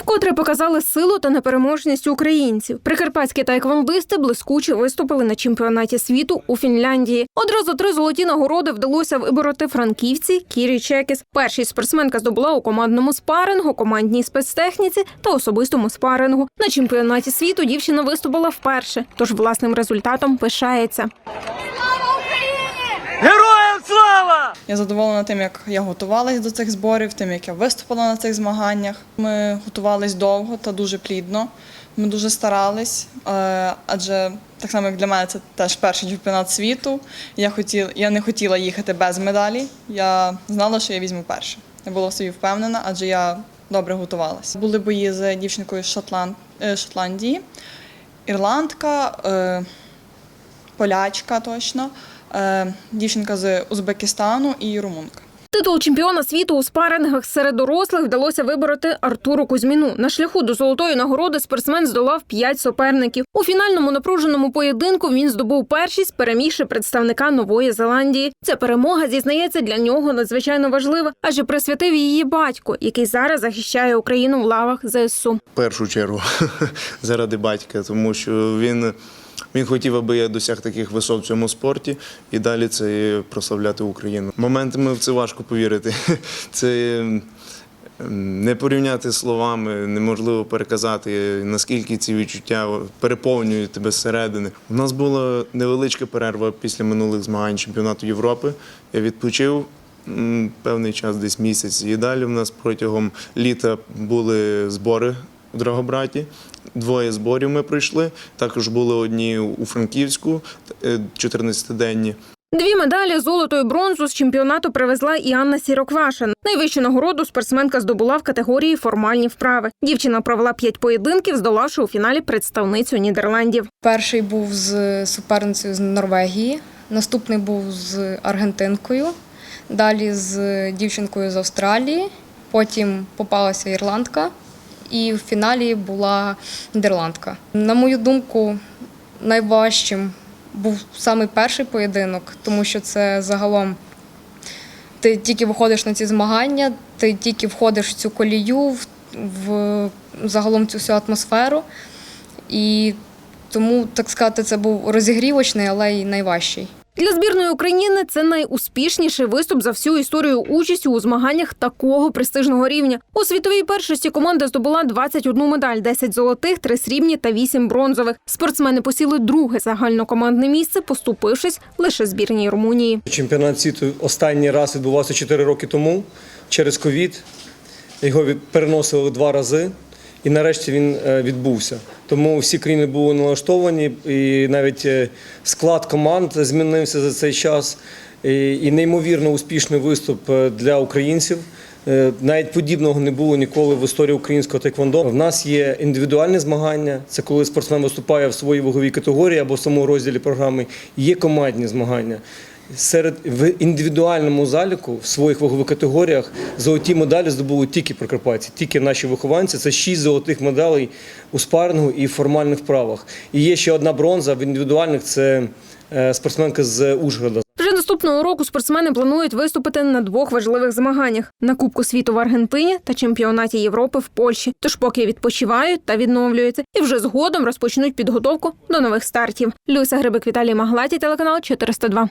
Вкотре показали силу та непереможність українців. Прикарпатські таеквондисти блискуче виступили на чемпіонаті світу у Фінляндії. Одразу три золоті нагороди вдалося вибороти франківці Кірі Чекіс. Перший спортсменка здобула у командному спарингу, командній спецтехніці та особистому спарингу. На чемпіонаті світу дівчина виступила вперше, тож власним результатом пишається. Я задоволена тим, як я готувалась до цих зборів, тим, як я виступила на цих змаганнях. Ми готувались довго та дуже плідно. Ми дуже старались, е, адже так само, як для мене, це теж перший чемпіонат світу. Я хотіла, я не хотіла їхати без медалі. Я знала, що я візьму перше. Я була в собі впевнена, адже я добре готувалася. Були бої з дівчинкою з Шотланд, е, Шотландії, ірландка, е, полячка точно, е, дівчинка з Узбекистану і румунка. Титул чемпіона світу у спарингах серед дорослих вдалося вибороти Артуру Кузьміну. На шляху до золотої нагороди спортсмен здолав п'ять суперників. У фінальному напруженому поєдинку він здобув першість, перемігши представника Нової Зеландії. Ця перемога зізнається для нього надзвичайно важлива, адже присвятив її батько, який зараз захищає Україну в лавах ЗСУ. В першу чергу заради батька, тому що він, він хотів, аби я досяг таких висот в цьому спорті і далі це прославляти Україну. Моментами в це важко повірити. Це ем, не порівняти словами, неможливо переказати, наскільки ці відчуття переповнюють тебе зсередини. У нас була невеличка перерва після минулих змагань чемпіонату Європи. Я відпочив певний час, десь місяць. І далі в нас протягом літа були збори в Драгобраті. Двоє зборів ми пройшли. Також були одні у Франківську, е, 14-денні. Дві медалі золото і бронзу з чемпіонату привезла і Анна Сірокваша. Найвищу нагороду спортсменка здобула в категорії формальні вправи. Дівчина провела п'ять поєдинків, здолавши у фіналі представницю Нідерландів. Перший був з суперницею з Норвегії, наступний був з Аргентинкою, далі з дівчинкою з Австралії, потім попалася ірландка, і в фіналі була нідерландка. На мою думку, найважчим був саме перший поєдинок, тому що це загалом ти тільки виходиш на ці змагання, ти тільки входиш в цю колію, в, в загалом цю всю атмосферу. І тому, так сказати, це був розігрівочний, але й найважчий. Для збірної України це найуспішніший виступ за всю історію участі у змаганнях такого престижного рівня. У світовій першості команда здобула 21 медаль, 10 золотих, 3 срібні та 8 бронзових. Спортсмени посіли друге загальнокомандне місце, поступившись лише збірній Румунії. Чемпіонат світу останній раз відбувався 4 роки тому через ковід. Його переносили два рази, і нарешті він е, відбувся. Тому всі країни були налаштовані, і навіть е, склад команд змінився за цей час. І, неймовірно успішний виступ е, для українців. Навіть подібного не було ніколи в історії українського теквондо. В нас є індивідуальні змагання. Це коли спортсмен виступає в своїй ваговій категорії або в самому розділі програми. Є командні змагання. Серед в індивідуальному заліку в своїх вагових категоріях золоті медалі здобули тільки прикарпатці, тільки наші вихованці. Це шість золотих медалей у спарингу і формальних вправах. І є ще одна бронза в індивідуальних. Це е, спортсменка з Ужгорода. Вже наступного року спортсмени планують виступити на двох важливих змаганнях: на Кубку світу в Аргентині та чемпіонаті Європи в Польщі. Тож поки відпочивають та відновлюються, і вже згодом розпочнуть підготовку до нових стартів. Люся Грибик Віталій Маглаті, телеканал 402.